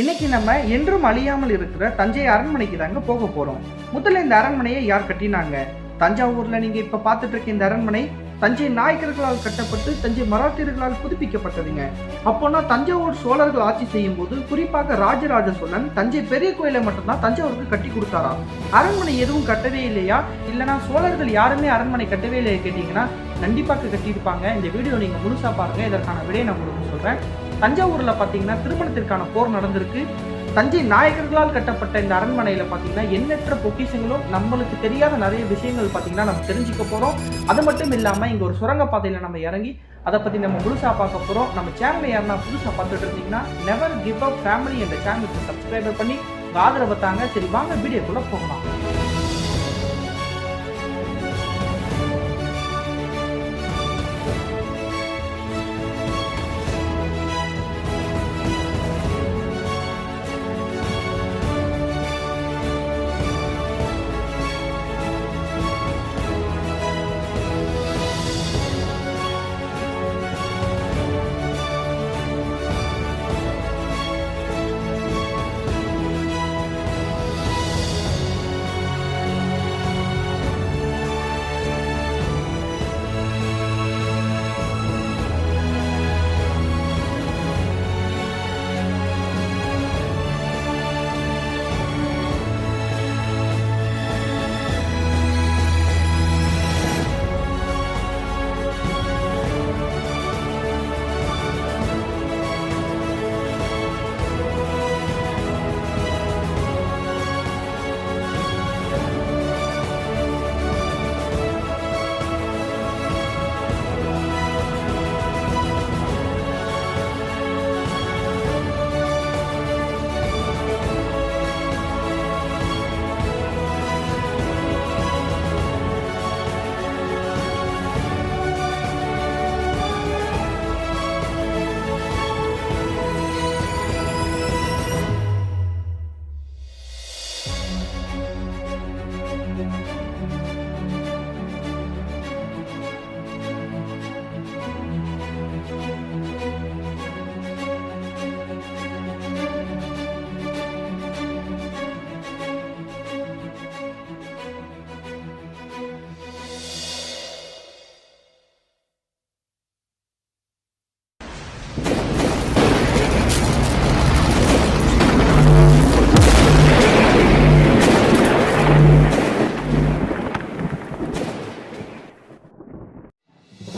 இன்னைக்கு நம்ம என்றும் அழியாமல் இருக்கிற தஞ்சை அரண்மனைக்கு தாங்க போக போறோம். முதல்ல இந்த அரண்மனையை யார் கட்டினாங்க? தஞ்சாவூர்ல நீங்க இப்ப பார்த்துட்டு இருக்க இந்த அரண்மனை தஞ்சை நாயக்கர்களால் கட்டப்பட்டு தஞ்சை மராத்தியர்களால் புதுப்பிக்கப்பட்டதுங்க. அப்போனா தஞ்சாவூர் சோழர்கள் ஆட்சி செய்யும் போது குறிப்பாக ராஜராஜ சோழன் தஞ்சை பெரிய கோயிலை மட்டும்தான் தஞ்சாவூருக்கு கட்டி கொடுத்தாராம் அரண்மனை எதுவும் கட்டவே இல்லையா? இல்லைனா சோழர்கள் யாருமே அரண்மனை கட்டவே இல்லையா கேட்டீங்கன்னா கண்டிப்பாக கட்டியிருப்பாங்க. இந்த வீடியோ நீங்க முழுசா பாருங்க. இதற்கான விடையை நான் உங்களுக்கு சொல்றேன். தஞ்சாவூரில் பார்த்தீங்கன்னா திருமணத்திற்கான போர் நடந்திருக்கு. தஞ்சை நாயகர்களால் கட்டப்பட்ட இந்த அரண்மனையில் பார்த்தீங்கன்னா எண்ணற்ற பொக்கிஷங்களும் நம்மளுக்கு தெரியாத நிறைய விஷயங்கள் பார்த்தீங்கன்னா நம்ம தெரிஞ்சுக்க போகிறோம் அது மட்டும் இல்லாமல் இங்கே ஒரு சுரங்க பாதையில் நம்ம இறங்கி அதை பற்றி நம்ம முழுசாக பார்க்க போகிறோம் நம்ம சேனலை யாருன்னா புதுசாக பார்த்துட்டு இருந்தீங்கன்னா நெவர் கிவ் அப் ஃபேமிலி என்ற சேனலுக்கு சப்ஸ்கிரைபர் பண்ணி ஆதரவை தாங்க. சரி வாங்க வீடியோக்குள்ளே போகலாம்.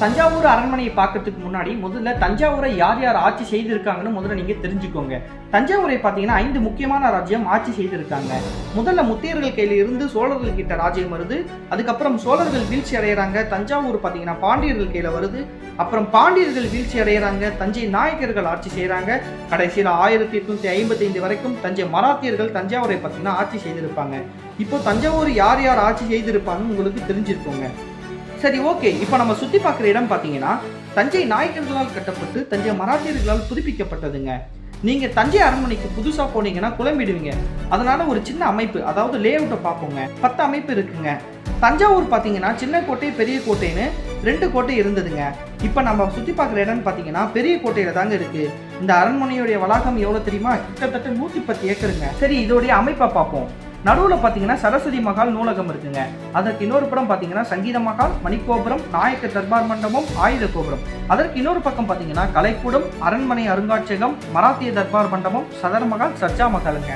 தஞ்சாவூர் அரண்மனையை பார்க்கறதுக்கு முன்னாடி முதல்ல தஞ்சாவூரை யார் யார் ஆட்சி செய்திருக்காங்கன்னு முதல்ல நீங்கள் தெரிஞ்சுக்கோங்க. தஞ்சாவூரை பார்த்தீங்கன்னா ஐந்து முக்கியமான ராஜ்யம் ஆட்சி செய்திருக்காங்க. முதல்ல முத்தியர்கள் கையில் இருந்து சோழர்கள் கிட்ட ராஜ்யம் வருது. அதுக்கப்புறம் சோழர்கள் வீழ்ச்சி அடைகிறாங்க தஞ்சாவூர் பார்த்தீங்கன்னா பாண்டியர்கள் கையில் வருது. அப்புறம் பாண்டியர்கள் வீழ்ச்சி அடைகிறாங்க தஞ்சை நாயக்கர்கள் ஆட்சி செய்கிறாங்க கடைசியில் ஆயிரத்தி எட்நூத்தி ஐம்பத்தி ஐந்து வரைக்கும் தஞ்சை மராத்தியர்கள் தஞ்சாவூரை பார்த்தீங்கன்னா ஆட்சி செய்திருப்பாங்க. இப்போ தஞ்சாவூர் யார் யார் ஆட்சி செய்திருப்பாங்கன்னு உங்களுக்கு தெரிஞ்சிருக்கோங்க. சரி ஓகே. இப்போ நம்ம சுற்றி பார்க்குற இடம் பார்த்தீங்கன்னா தஞ்சை நாயக்கர்களால் கட்டப்பட்டு தஞ்சை மராத்தியர்களால் புதுப்பிக்கப்பட்டதுங்க. நீங்க தஞ்சை அரண்மனைக்கு புதுசா போனீங்கன்னா குழம்பிடுவீங்க. அதனால ஒரு சின்ன அமைப்பு அதாவது லே அவுட்டை பார்ப்போங்க. பத்து அமைப்பு இருக்குங்க. தஞ்சாவூர் பார்த்தீங்கன்னா சின்ன கோட்டை பெரிய கோட்டைன்னு ரெண்டு கோட்டை இருந்ததுங்க. இப்போ நம்ம சுற்றி பார்க்குற இடம்னு பார்த்தீங்கன்னா பெரிய கோட்டையில தாங்க இருக்கு. இந்த அரண்மனையுடைய வளாகம் எவ்வளோ தெரியுமா? கிட்டத்தட்ட நூற்றி பத்து ஏக்கருங்க. சரி இதோடைய அமைப்பை பார்ப்போம். நடுவில் பார்த்தீங்கன்னா சரஸ்வதி மகால் நூலகம் இருக்குங்க. அதற்கு இன்னொரு புறம் பார்த்தீங்கன்னா சங்கீத மகால் மணிக்கோபுரம் நாயக்க தர்பார் மண்டபம் ஆயுத கோபுரம். அதற்கு இன்னொரு பக்கம் பார்த்தீங்கன்னா கலைக்கூடம் அரண்மனை அருங்காட்சியகம் மராத்திய தர்பார் மண்டபம் சதர் மகால் சர்ச்சா மகாலுங்க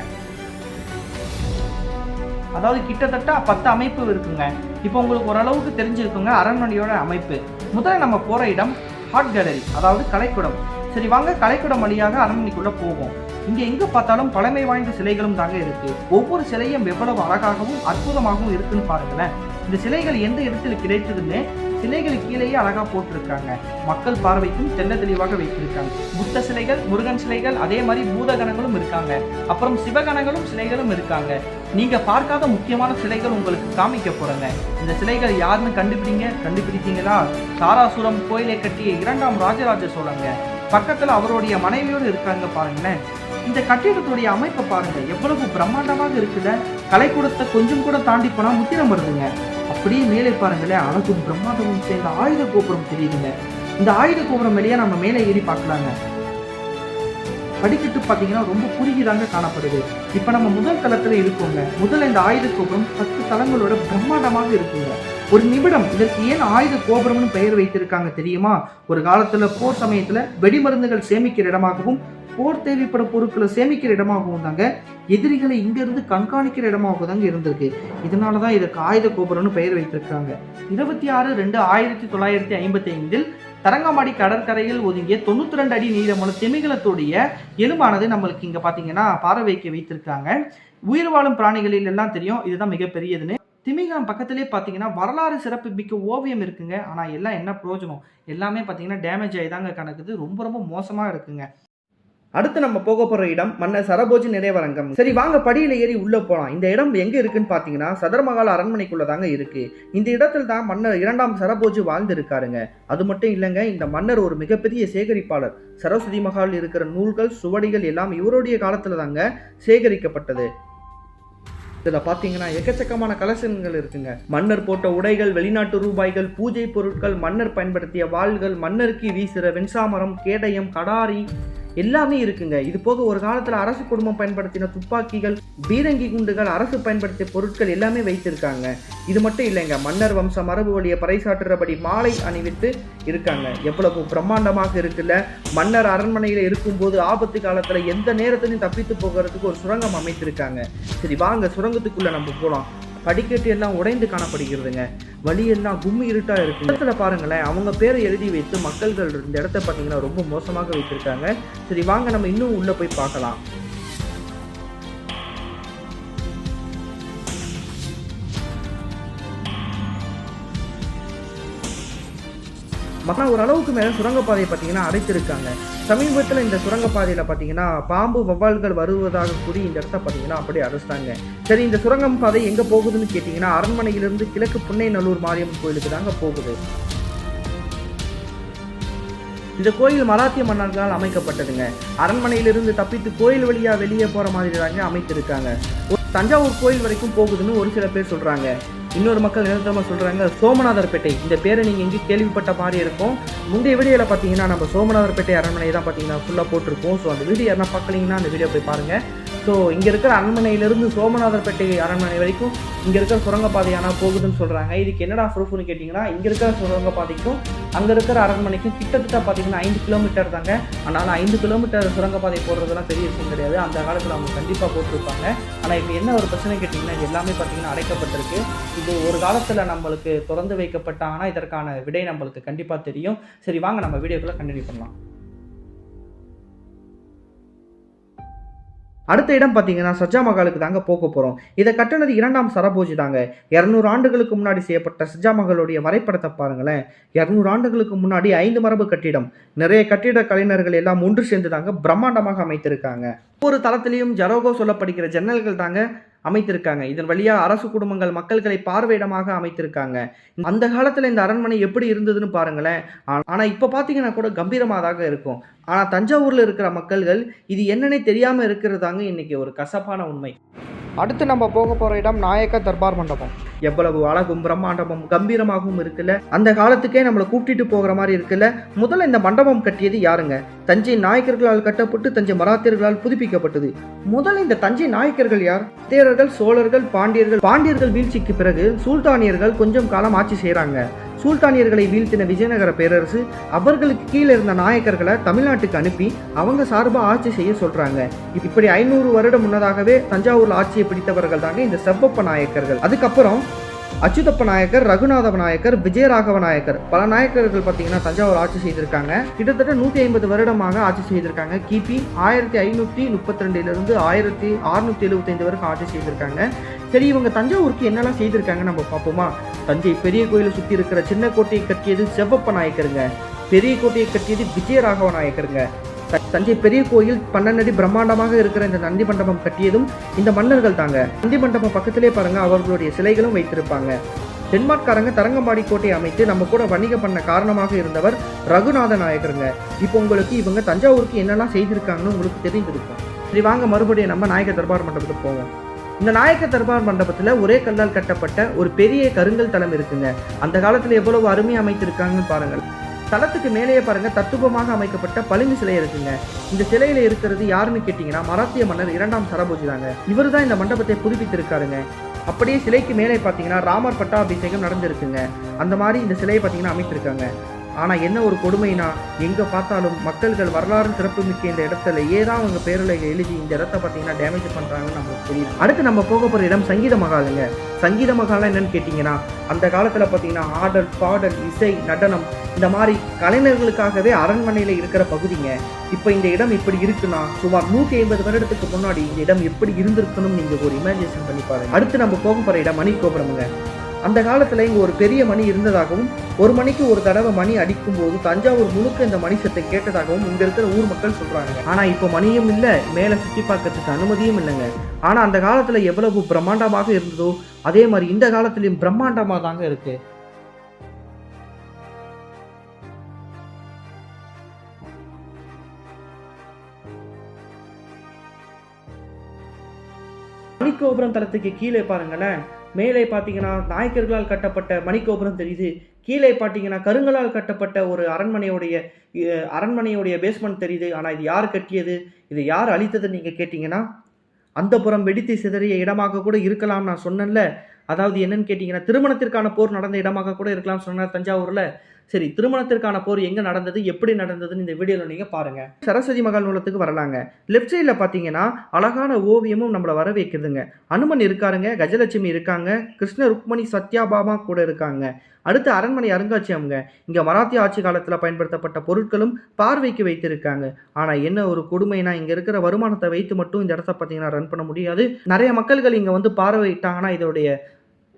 அதாவது கிட்டத்தட்ட பத்து அமைப்பு இருக்குங்க. இப்போ உங்களுக்கு ஓரளவுக்கு தெரிஞ்சிருக்குங்க அரண்மனையோட அமைப்பு. முதல்ல நம்ம போகிற இடம் ஹாட் கேலரி அதாவது கலைக்கூடம். சரி வாங்க கலைக்கூடம் வழியாக அரண்மனைக்குள்ளே போவோம். இங்கே எங்க பார்த்தாலும் பழமை வாய்ந்த சிலைகளும் தாங்க இருக்கு. ஒவ்வொரு சிலையும் எவ்வளவு அழகாகவும் அற்புதமாகவும் இருக்குன்னு பாருங்களேன். இந்த சிலைகள் எந்த இடத்துல கிடைத்ததுன்னு சிலைகளுக்கு கீழேயே அழகா போட்டிருக்காங்க. மக்கள் பார்வைக்கும் தெல்ல தெளிவாக வைத்திருக்காங்க. புத்த சிலைகள் முருகன் சிலைகள் அதே மாதிரி பூதகணங்களும் இருக்காங்க. அப்புறம் சிவகணங்களும் சிலைகளும் இருக்காங்க. நீங்க பார்க்காத முக்கியமான சிலைகள் உங்களுக்கு காமிக்க போறேங்க. இந்த சிலைகள் யாருன்னு கண்டுபிடிங்க? கண்டுபிடித்தீங்களா? தாராசுரம் கோயிலை கட்டிய இரண்டாம் ராஜராஜ சோழங்க. பக்கத்துல அவருடைய மனைவியோடு இருக்காங்க பாருங்களேன். இந்த கட்டிடத்துடைய அமைப்பை பாருங்க. எவ்வளவு பிரம்மாண்டமாக இருக்குல்ல. கலைக்கூடத்தை கொஞ்சம் கூட தாண்டி போனா முத்திரம் வருதுங்க. அப்படியே மேலே பாருங்களேன் அழகும் பிரம்மாண்டமும் சேர்ந்த ஆயுத கோபுரம் தெரியுதுங்க. இந்த ஆயுத கோபுரம் வெளியே நம்ம மேலே ஏறி பார்க்கலாங்க. படிக்கட்டு பார்த்தீங்கன்னா ரொம்ப குறுகிதாங்க காணப்படுது. இப்போ நம்ம முதல் தளத்துல இருக்கோங்க. முதல்ல இந்த ஆயுத கோபுரம் பத்து தளங்களோட பிரம்மாண்டமாக இருக்குங்க. ஒரு நிமிடம் இதற்கு ஏன் ஆயுத கோபுரம்னு பெயர் வைத்திருக்காங்க தெரியுமா? ஒரு காலத்துல போர் சமயத்துல வெடிமருந்துகள் சேமிக்கிற இடமாகவும் போர் தேவைப்படும் பொருட்களை சேமிக்கிற இடமாகவும் தாங்க எதிரிகளை இங்கிருந்து கண்காணிக்கிற இடமாகவும் தாங்க இருந்திருக்கு. இதனால தான் இதற்கு ஆயுத கோபுரம்னு பெயர் வைத்திருக்காங்க இருபத்தி ஆறு ரெண்டு ஆயிரத்தி தொள்ளாயிரத்தி ஐம்பத்தி ஐந்தில் தரங்கம்பாடி கடற்கரையில் ஒதுங்கிய தொண்ணூத்தி ரெண்டு அடி நீளமான திமிங்கலத்துடைய எலும்பானது நம்மளுக்கு இங்க பாத்தீங்கன்னா பாறை வைக்க வைத்திருக்காங்க உயிர் வாழும் பிராணிகளில் எல்லாம் தெரியும் இதுதான் மிகப்பெரியதுன்னு திமிங்கலம் பக்கத்திலே பார்த்தீங்கன்னா வரலாறு சிறப்பு மிக்க ஓவியம் இருக்குங்க. ஆனால் எல்லாம் என்ன பிரயோஜனம்? எல்லாமே பார்த்தீங்கன்னா டேமேஜ் ஆகி தாங்க கணக்குது ரொம்ப ரொம்ப மோசமாக இருக்குங்க. அடுத்து நம்ம போக போகிற இடம் மன்னர் சரபோஜி நிறைவரங்கம். சரி வாங்க படியில் ஏறி உள்ளே போகலாம் இந்த இடம் எங்கே இருக்குன்னு பார்த்தீங்கன்னா சதர்மகால அரண்மனைக்குள்ளே தாங்க இருக்குது இந்த இடத்துல தான் மன்னர் இரண்டாம் சரபோஜி வாழ்ந்திருக்காருங்க. அது மட்டும் இல்லைங்க இந்த மன்னர் ஒரு மிகப்பெரிய சேகரிப்பாளர். சரஸ்வதி மகால் இருக்கிற நூல்கள் சுவடிகள் எல்லாம் இவருடைய காலத்தில் தாங்க சேகரிக்கப்பட்டது. இதில் பார்த்தீங்கன்னா எக்கச்சக்கமான கலெக்ஷன்கள் இருக்குங்க. மன்னர் போட்ட உடைகள் வெளிநாட்டு ரூபாய்கள் பூஜை பொருட்கள் மன்னர் பயன்படுத்திய வாள்கள் மன்னருக்கு வீசுகிற வெண்சாமரம் கேடயம் கடாரி எல்லாமே இருக்குங்க. இது போக ஒரு காலத்தில் அரசு குடும்பம் பயன்படுத்தின துப்பாக்கிகள் பீரங்கி குண்டுகள் அரசு பயன்படுத்திய பொருட்கள் எல்லாமே வைத்திருக்காங்க. இது மட்டும் இல்லைங்க மன்னர் வம்ச மரபு வழியை பறைசாற்றுறபடி மாலை அணிவித்து இருக்காங்க. எவ்வளவு பிரம்மாண்டமாக இருக்குல்ல? மன்னர் அரண்மனையில் இருக்கும்போது ஆபத்து காலத்தில் எந்த நேரத்திலையும் தப்பித்து போகிறதுக்கு ஒரு சுரங்கம் அமைத்திருக்காங்க. சரி வாங்க சுரங்கத்துக்குள்ள நம்ம போகலாம் படிக்கட்டு எல்லாம் உடைந்து காணப்படுகிறதுங்க. வழியெல்லாம் கும்மி இருட்டா இருக்கு இடத்துல பாருங்களேன் அவங்க பேரை எழுதி வைத்து மக்கள்கள் இந்த இடத்த பார்த்தீங்கன்னா ரொம்ப மோசமாக வைத்திருக்காங்க. சரி வாங்க நம்ம இன்னும் உள்ள போய் பார்க்கலாம். மக்கள் ஒரு அளவுக்கு மேலே சுரங்கப்பாதையை பார்த்தீங்கன்னா அடைத்திருக்காங்க. சமீபத்தில் இந்த சுரங்கப்பாதையில் பார்த்தீங்கன்னா பாம்பு வவ்வால்கள் வருவதாக கூறி இந்த இடத்த பார்த்தீங்கன்னா அப்படியே அடைச்சிட்டாங்க. சரி இந்த சுரங்கம் பாதை எங்கே போகுதுன்னு கேட்டிங்கன்னா அரண்மனையிலிருந்து கிழக்கு புன்னைநல்லூர் மாரியம்மன் கோயிலுக்கு தாங்க போகுது. இந்த கோயில் மராத்திய மன்னர்களால் அமைக்கப்பட்டதுங்க. அரண்மனையிலிருந்து தப்பித்து கோயில் வழியாக வெளியே போகிற மாதிரி தாங்க அமைத்திருக்காங்க. ஒரு தஞ்சாவூர் கோயில் வரைக்கும் போகுதுன்னு ஒரு சில பேர் சொல்கிறாங்க இன்னொரு மக்கள் நிரந்தரமாக சொல்றாங்க சோமநாதர்பேட்டை. இந்த பேரை நீங்க எங்கேயும் கேள்விப்பட்ட மாதிரி இருக்கும். முந்தைய வீடியோல பார்த்தீங்கன்னா நம்ம சோமநாதர்பேட்டை அரண்மனை தான் பார்த்தீங்கன்னா ஃபுல்லாக போட்டிருப்போம். ஸோ அந்த வீடியோ யாரா பார்க்கலீங்கன்னா அந்த வீடியோ போய் பாருங்க. ஸோ இங்கே இருக்கிற அரண்மனையிலிருந்து சோமநாதர்பேட்டை அரண்மனை வரைக்கும் இங்கே இருக்கிற சுரங்கப்பாதையானா போகுதுன்னு சொல்கிறாங்க இதுக்கு என்னடா ப்ரூஃப்னு கேட்டிங்கன்னா இங்கே இருக்கிற சுரங்கப்பாதைக்கும் அங்கே இருக்கிற அரண்மனைக்கும் கிட்டத்தட்ட பார்த்தீங்கன்னா ஐந்து கிலோமீட்டர் தாங்க. ஆனால் ஐந்து கிலோமீட்டர் சுரங்கப்பாதை போடுறதுலாம் பெரிய விஷயம் கிடையாது. அந்த காலத்தில் அவங்க கண்டிப்பாக போட்டிருப்பாங்க. ஆனால் இப்போ என்ன ஒரு பிரச்சனை கேட்டிங்கன்னா இது எல்லாமே பார்த்தீங்கன்னா அடைக்கப்பட்டிருக்கு. இது ஒரு காலத்தில் நம்மளுக்கு திறந்து வைக்கப்பட்டாங்கன்னா இதற்கான விடை நம்மளுக்கு கண்டிப்பாக தெரியும். சரி வாங்க நம்ம வீடியோக்குள்ளே கண்டினியூ பண்ணலாம். அடுத்த இடம் பார்த்தீங்கன்னா சஜ்ஜா மகாலுக்கு தாங்க போக போகிறோம் இதை கட்டினது இரண்டாம் சரபோஜி தாங்க. இரநூறு ஆண்டுகளுக்கு முன்னாடி செய்யப்பட்ட சஜ்ஜா மகளுடைய வரைபடத்தை பாருங்களேன். இரநூறு ஆண்டுகளுக்கு முன்னாடி ஐந்து மரபு கட்டிடம். நிறைய கட்டிட கலைஞர்கள் எல்லாம் ஒன்று சேர்ந்து தாங்க பிரம்மாண்டமாக அமைத்திருக்காங்க. ஒவ்வொரு தளத்திலையும் ஜரோகோ சொல்லப்படுகிற ஜன்னல்கள் தாங்க அமைத்திருக்காங்க. இதன் வழியாக அரசு குடும்பங்கள் மக்கள்களை பார்வையிடமாக அமைத்திருக்காங்க. அந்த காலத்தில் இந்த அரண்மனை எப்படி இருந்ததுன்னு பாருங்களேன். ஆ- இப்போ பார்த்தீங்கன்னா கூட கம்பீரமாதாக இருக்கும். ஆனால் தஞ்சாவூரில் இருக்கிற மக்கள்கள் இது என்னன்னே தெரியாமல் இருக்கிறதாங்க இன்றைக்கி ஒரு கசப்பான உண்மை. அடுத்து நம்ம போக போகிற இடம் நாயக்க தர்பார் மண்டபம். எவ்வளவு அழகும் பிரம்மாண்டமும் கம்பீரமாகவும் இருக்குல்ல? அந்த காலத்துக்கே நம்மளை கூட்டிட்டு போகிற மாதிரி இருக்குல்ல? முதல்ல இந்த மண்டபம் கட்டியது யாருங்க? தஞ்சை நாயக்கர்களால் கட்டப்பட்டு தஞ்சை மராத்தியர்களால் புதுப்பிக்கப்பட்டது. முதல்ல இந்த தஞ்சை நாயக்கர்கள் யார்? தேரர்கள் சோழர்கள் பாண்டியர்கள். பாண்டியர்கள் வீழ்ச்சிக்கு பிறகு சுல்தானியர்கள் கொஞ்சம் காலம் ஆட்சி செய்கிறாங்க சுல்தானியர்களை வீழ்த்தின விஜயநகர பேரரசு அவர்களுக்கு கீழே இருந்த நாயக்கர்களை தமிழ்நாட்டுக்கு அனுப்பி அவங்க சார்பாக ஆட்சி செய்ய சொல்றாங்க. இப்படி ஐநூறு வருடம் முன்னதாகவே தஞ்சாவூர்ல ஆட்சியை பிடித்தவர்கள் தாங்க இந்த செவ்வப்ப நாயக்கர்கள். அதுக்கப்புறம் அச்சுதப்ப நாயக்கர் ரகுநாத நாயக்கர் விஜயராகவ நாயக்கர். பல நாயக்கர்கள் பார்த்தீங்கன்னா தஞ்சாவூர் ஆட்சி செய்திருக்காங்க. கிட்டத்தட்ட நூற்றி ஐம்பது வருடமாக ஆட்சி செய்திருக்காங்க. கிபி ஆயிரத்தி ஐநூற்றி முப்பத்தி ரெண்டுலேருந்து ஆயிரத்தி அறுநூத்தி எழுபத்தைந்து வரைக்கும் ஆட்சி செய்திருக்காங்க. சரி இவங்க தஞ்சாவூருக்கு என்னெல்லாம் செய்திருக்காங்க நம்ம பார்ப்போமா? தஞ்சை பெரிய கோயிலை சுற்றி இருக்கிற சின்ன கோட்டையை கட்டியது செவ்வப்ப நாயக்கருங்க. பெரிய கோட்டையை கட்டியது விஜயராகவ நாயக்கருங்க. தஞ்சை பெரிய கோயில் பன்னெண்டடி பிரம்மாண்டமாக இருக்கிற இந்த நந்தி மண்டபம் கட்டியதும் இந்த மன்னர்கள் தாங்க. நந்தி மண்டபம் பக்கத்திலே பாருங்க அவர்களுடைய சிலைகளும் வைத்திருப்பாங்க. டென்மார்க்காரங்க தரங்கம்பாடி கோட்டை அமைத்து நம்ம கூட வணிகம் பண்ண காரணமாக இருந்தவர் ரகுநாத நாயக்கருங்க. இப்போ உங்களுக்கு இவங்க தஞ்சாவூருக்கு என்னெல்லாம் செய்திருக்காங்கன்னு உங்களுக்கு தெரிஞ்சிருக்கும் சரி வாங்க மறுபடியும் நம்ம நாயகர் தர்பார் மண்டபத்துக்கு போவோம். இந்த நாயக்க தர்பார் மண்டபத்தில் ஒரே கல்லால் கட்டப்பட்ட ஒரு பெரிய கருங்கல் தளம் இருக்குங்க. அந்த காலத்தில் எவ்வளவு அருமையாக அமைத்திருக்காங்கன்னு பாருங்கள். தளத்துக்கு மேலேயே பாருங்க தத்துவமாக அமைக்கப்பட்ட பளிங்கு சிலை இருக்குங்க. இந்த சிலையில இருக்கிறது யாருன்னு கேட்டீங்கன்னா மராத்திய மன்னர் இரண்டாம் சரபோஜி தாங்க. இவர் தான் இந்த மண்டபத்தை புதுப்பித்திருக்காருங்க. அப்படியே சிலைக்கு மேலே பார்த்தீங்கன்னா ராமர் பட்டாபிஷேகம் நடந்திருக்குங்க. அந்த மாதிரி இந்த சிலையை பார்த்தீங்கன்னா அமைத்திருக்காங்க. ஆனால் என்ன ஒரு கொடுமைனா எங்கே பார்த்தாலும் மக்கள்கள் வரலாறு சிறப்புமிக்க இந்த இடத்துல ஏதான் அவங்க பேரில் எழுதி இந்த இடத்த பார்த்தீங்கன்னா டேமேஜ் பண்ணுறாங்கன்னு நமக்கு தெரியும் அடுத்து நம்ம போக போகிற இடம் சங்கீத மகாலுங்க. சங்கீத மகாலம் என்னன்னு கேட்டிங்கன்னா அந்த காலத்தில் பார்த்தீங்கன்னா ஆடல் பாடல் இசை நடனம் இந்த மாதிரி கலைஞர்களுக்காகவே அரண்மனையில் இருக்கிற பகுதிங்க. இப்போ இந்த இடம் இப்படி இருக்குன்னா சுமார் நூற்றி ஐம்பது வருடத்துக்கு முன்னாடி இந்த இடம் எப்படி இருந்திருக்கணும் நீங்கள் ஒரு இமேஜினேஷன் பண்ணி பாருங்க. அடுத்து நம்ம போக போகிற இடம் மணி கோபுரமுங்க அந்த காலத்தில் இங்கே ஒரு பெரிய மணி இருந்ததாகவும் ஒரு மணிக்கு ஒரு தடவை மணி அடிக்கும் போது தஞ்சாவூர் முழுக்க இந்த மணி சத்தம் கேட்டதாகவும் இங்கே இருக்கிற ஊர் மக்கள் சொல்கிறாங்க ஆனால் இப்போ மணியும் இல்லை மேலே சுற்றி பார்க்கறதுக்கு அனுமதியும் இல்லைங்க. ஆனால் அந்த காலத்தில் எவ்வளவு பிரம்மாண்டமாக இருந்ததோ அதே மாதிரி இந்த காலத்துலேயும் பிரம்மாண்டமாக தாங்க இருக்குது மணிக்கோபுரம் தளத்துக்கு கீழே பாருங்களேன். மேலே பார்த்தீங்கன்னா நாயக்கர்களால் கட்டப்பட்ட மணிக்கோபுரம் தெரியுது. கீழே பார்த்தீங்கன்னா கருங்கலால் கட்டப்பட்ட ஒரு அரண்மனையுடைய அரண்மனையுடைய பேஸ்மெண்ட் தெரியுது. ஆனால் இது யார் கட்டியது? இது யார் அழித்ததுன்னு நீங்கள் கேட்டிங்கன்னா அந்த புறம் வெடித்து சிதறிய இடமாக கூட இருக்கலாம் நான் சொன்னேன்ல. அதாவது என்னன்னு கேட்டிங்கன்னா திருமணத்திற்கான போர் நடந்த இடமாக கூட இருக்கலாம்னு சொன்னார் தஞ்சாவூரில். சரி திருமணத்திற்கான போர் எங்கே நடந்தது எப்படி நடந்ததுன்னு இந்த வீடியோவில் நீங்கள் பாருங்கள் சரஸ்வதி மகால் நூலத்துக்கு வரலாங்க. லெஃப்ட் சைடில் பார்த்தீங்கன்னா அழகான ஓவியமும் நம்மளை வர வைக்குதுங்க அனுமன் இருக்காருங்க கஜலட்சுமி இருக்காங்க கிருஷ்ண ருக்மணி சத்யாபாமா கூட இருக்காங்க. அடுத்து அரண்மனை அருங்காட்சியகம்ங்க. இங்கே மராத்திய ஆட்சி காலத்தில் பயன்படுத்தப்பட்ட பொருட்களும் பார்வைக்கு வைத்திருக்காங்க. ஆனால் என்ன ஒரு கொடுமைனா இங்கே இருக்கிற வருமானத்தை வைத்து மட்டும் இந்த இடத்த பார்த்தீங்கன்னா ரன் பண்ண முடியாது. நிறைய மக்கள்கள் இங்கே வந்து பார்வையிட்டாங்கன்னா இதோடைய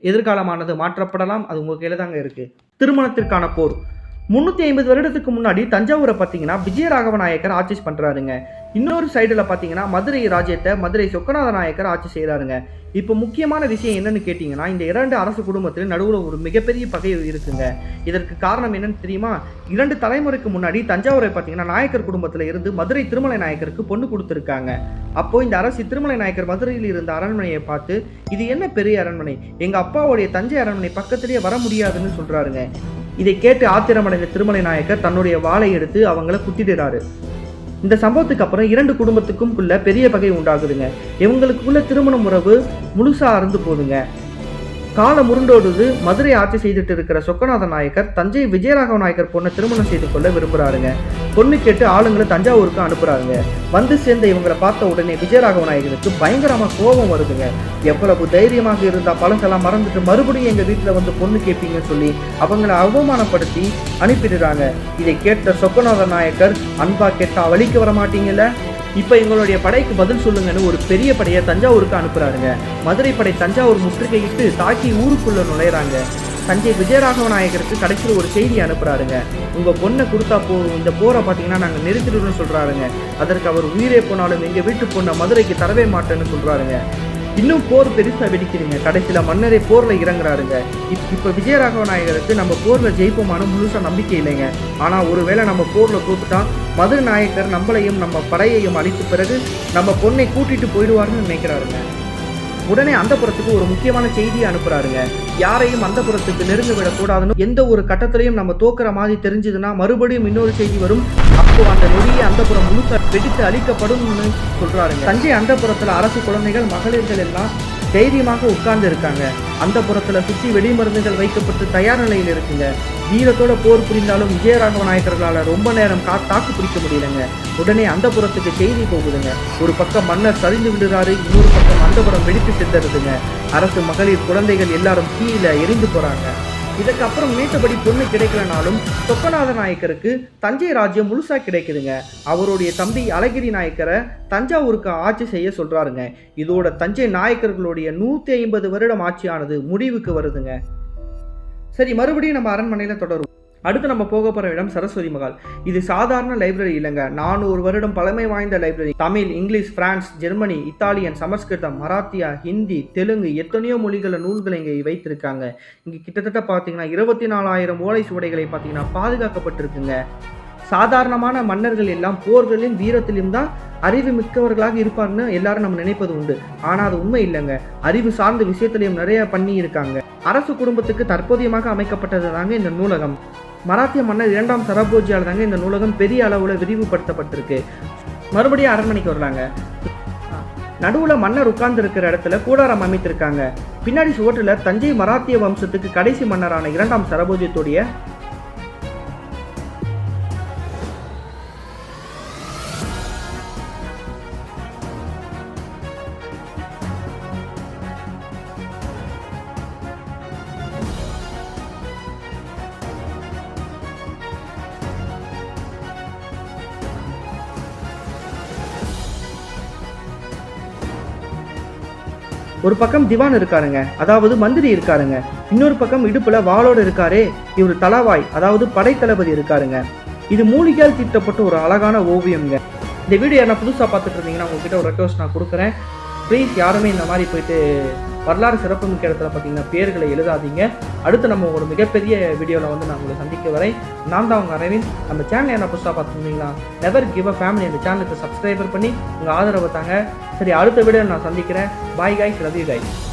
எதிர்காலமானது மாற்றப்படலாம். அது உங்கள் கையில் தாங்க இருக்குது திருமணத்திற்கான போர். முந்நூற்றி ஐம்பது வருடத்துக்கு முன்னாடி தஞ்சாவூரை பார்த்தீங்கன்னா விஜயராகவ நாயக்கர் ஆட்சி பண்ணுறாருங்க இன்னொரு சைடில் பார்த்தீங்கன்னா மதுரை ராஜ்யத்தை மதுரை சொக்கநாத நாயக்கர் ஆட்சி செய்கிறாருங்க இப்போ முக்கியமான விஷயம் என்னன்னு கேட்டிங்கன்னா இந்த இரண்டு அரசு குடும்பத்தில் நடுவில் ஒரு மிகப்பெரிய பகை இருக்குங்க. இதற்கு காரணம் என்னன்னு தெரியுமா? இரண்டு தலைமுறைக்கு முன்னாடி தஞ்சாவூரை பார்த்தீங்கன்னா நாயக்கர் குடும்பத்தில் இருந்து மதுரை திருமலை நாயக்கருக்கு பொண்ணு கொடுத்துருக்காங்க. அப்போ இந்த அரசு திருமலை நாயக்கர் மதுரையில் இருந்த அரண்மனையை பார்த்து இது என்ன பெரிய அரண்மனை? எங்கள் அப்பாவுடைய தஞ்சை அரண்மனை பக்கத்திலேயே வர முடியாதுன்னு சொல்கிறாருங்க இதை கேட்டு ஆத்திரமடைந்த திருமலை நாயக்கர் தன்னுடைய வாளை எடுத்து அவங்கள குத்திடுறாரு. இந்த சம்பவத்துக்கு அப்புறம் இரண்டு குடும்பத்துக்கும் உள்ள பெரிய பகை உண்டாகுதுங்க. இவங்களுக்குள்ள திருமணம் உறவு முழுசா அறந்து போகுதுங்க. காலம் உருண்டோடுது மதுரை ஆட்சி செய்துட்டு இருக்கிற சொக்கநாத நாயக்கர் தஞ்சை விஜயராகவ நாயக்கர் பொண்ணை திருமணம் செய்து கொள்ள விரும்புகிறாருங்க பொண்ணு கேட்டு ஆளுங்களை தஞ்சாவூருக்கு அனுப்புகிறாருங்க வந்து சேர்ந்த இவங்களை பார்த்த உடனே விஜயராகவ நாயகருக்கு பயங்கரமா கோபம் வருதுங்க. எவ்வளவு தைரியமாக இருந்தா பழசெல்லாம் மறந்துட்டு மறுபடியும் எங்க வீட்டில் வந்து பொண்ணு கேட்பீங்கன்னு சொல்லி அவங்கள அவமானப்படுத்தி அனுப்பிடுறாங்க. இதை கேட்ட சொக்கநாத நாயக்கர் அன்பா கேட்டா வழிக்கு வர மாட்டீங்கல்ல இப்போ எங்களுடைய படைக்கு பதில் சொல்லுங்கன்னு ஒரு பெரிய படையை தஞ்சாவூருக்கு அனுப்புகிறாருங்க மதுரை படை தஞ்சாவூர் முற்றுகையிட்டு தாக்கி ஊருக்குள்ளே நுழையிறாங்க. தஞ்சை விஜயராகவ நாயகருக்கு கடைசியில் ஒரு செய்தி அனுப்புகிறாருங்க உங்கள் பொண்ணை கொடுத்தா போதும் இந்த போரை பார்த்தீங்கன்னா நாங்கள் நிறுத்திடுவோம்னு சொல்கிறாருங்க அதற்கு அவர் உயிரே போனாலும் எங்கள் வீட்டு பொண்ணை மதுரைக்கு தரவே மாட்டேன்னு சொல்கிறாருங்க இன்னும் போர் பெருசாக வெடிக்கிறீங்க. கடைசியில் மன்னரே போரில் இறங்குறாருங்க. இப் இப்போ விஜயராகவ நாயகருக்கு நம்ம போரில் ஜெயிப்போமான முழுசாக நம்பிக்கை இல்லைங்க. ஆனால் ஒருவேளை நம்ம போரில் தோத்துட்டா மதுரை நாயக்கர் நம்மளையும் நம்ம படையையும் அழித்த பிறகு நம்ம பொண்ணை கூட்டிட்டு போயிடுவாருன்னு நினைக்கிறாருங்க. உடனே அந்த புறத்துக்கு ஒரு முக்கியமான செய்தியை அனுப்புறாருங்க. யாரையும் அந்த புறத்துக்கு நெருங்க விடக்கூடாதுன்னு எந்த ஒரு கட்டத்திலையும் நம்ம தோக்குற மாதிரி தெரிஞ்சதுன்னா மறுபடியும் இன்னொரு செய்தி வரும். அப்போ அந்த நொடியை அந்த புறம் முழுக்க வெடித்து அழிக்கப்படும்னு சொல்றாருங்க. தஞ்சை அந்த புறத்துல அரசு குழந்தைகள் மகளிர்கள் எல்லாம் தைரியமாக உட்கார்ந்து இருக்காங்க அந்த புறத்துல சுற்றி வெடிமருந்துகள் வைக்கப்பட்டு தயார் நிலையில் இருக்குங்க. வீரத்தோட போர் புரிந்தாலும் விஜயராகவ நாயக்கர்களால் ரொம்ப நேரம் கா தாக்கு பிடிக்க முடியலங்க. உடனே அந்த புறத்துக்கு செய்தி போகுதுங்க. ஒரு பக்கம் மன்னர் சரிந்து விடுறாரு இன்னொரு பக்கம் அந்த புறம் வெடித்து செத்துறதுங்க அரசு மகளிர் குழந்தைகள் எல்லாரும் கீழே எரிந்து போறாங்க. இதுக்கப்புறம் மீட்டபடி பொண்ணு கிடைக்கலனாலும் சொக்கநாத நாயக்கருக்கு தஞ்சை ராஜ்யம் முழுசா கிடைக்குதுங்க. அவருடைய தம்பி அழகிரி நாயக்கரை தஞ்சாவூருக்கு ஆட்சி செய்ய சொல்றாருங்க. இதோட தஞ்சை நாயக்கர்களுடைய நூற்றி ஐம்பது வருடம் ஆட்சியானது முடிவுக்கு வருதுங்க. சரி மறுபடியும் நம்ம அரண்மனையில் தொடரும் அடுத்து நம்ம போக போகிற இடம் சரஸ்வதி மகால் இது சாதாரண லைப்ரரி இல்லைங்க. நானூறு வருடம் பழமை வாய்ந்த library. Tamil English France Germany Italian Sanskrit Marathi Hindi Telugu எத்தனையோ மொழிகள நூல்களை இங்கே வைத்திருக்காங்க. இங்கே கிட்டத்தட்ட பார்த்தீங்கன்னா இருபத்தி நாலாயிரம் ஓலை சுவடைகளை பார்த்தீங்கன்னா பாதுகாக்கப்பட்டிருக்குங்க. சாதாரணமான மன்னர்கள் எல்லாம் போர்களிலும் வீரத்திலும் தான் அறிவு மிக்கவர்களாக இருப்பார்னு எல்லாரும் நம்ம நினைப்பது உண்டு. ஆனால் அது உண்மை இல்லைங்க. அறிவு சார்ந்த விஷயத்திலையும் நிறைய பண்ணி இருக்காங்க அரசு குடும்பத்துக்கு தற்போதையமாக அமைக்கப்பட்டது தாங்க இந்த நூலகம். மராத்திய மன்னர் இரண்டாம் சரபோஜியால் தாங்க இந்த நூலகம் பெரிய அளவில் விரிவுபடுத்தப்பட்டிருக்கு. மறுபடியும் அரண்மனைக்கு வர்றாங்க நடுவில் மன்னர் உட்கார்ந்து இருக்கிற இடத்துல கூடாரம் அமைத்திருக்காங்க. பின்னாடி சுவற்றில் தஞ்சை மராத்திய வம்சத்துக்கு கடைசி மன்னரான இரண்டாம் சரபோஜியத்துடைய ஒரு பக்கம் திவான் இருக்காருங்க அதாவது மந்திரி இருக்காருங்க. இன்னொரு பக்கம் இடுப்புல வாளோட இருக்காரே இவர் தலவாய் அதாவது படைத்தளபதி இருக்காருங்க. இது மூலிகையால் தீட்டப்பட்ட ஒரு அழகான ஓவியம்ங்க. இந்த வீடியோ என்ன புதுசாக பார்த்துட்டு இருந்தீங்கன்னா உங்ககிட்ட ஒரு ரெக்வஸ்ட் நான் கொடுக்குறேன். ப்ளீஸ் யாருமே இந்த மாதிரி போயிட்டு வரலாறு சிறப்புமிக்க இடத்துல பார்த்தீங்கன்னா பேர்களை எழுதாதீங்க. அடுத்து நம்ம ஒரு மிகப்பெரிய வீடியோவில் வந்து நான் உங்களை சந்திக்க வரேன். நான் தான் உங்கள் அரவிந்த். நம்ம சேனல் என்ன புதுசாக பார்த்துருந்தீங்களா நெவர் கிவ் அ ஃபேமிலி அந்த சேனலுக்கு சப்ஸ்கிரைபர் பண்ணி உங்கள் ஆதரவை தாங்க. சரி அடுத்த வீடியோ நான் சந்திக்கிறேன். Bye guys Ravi guys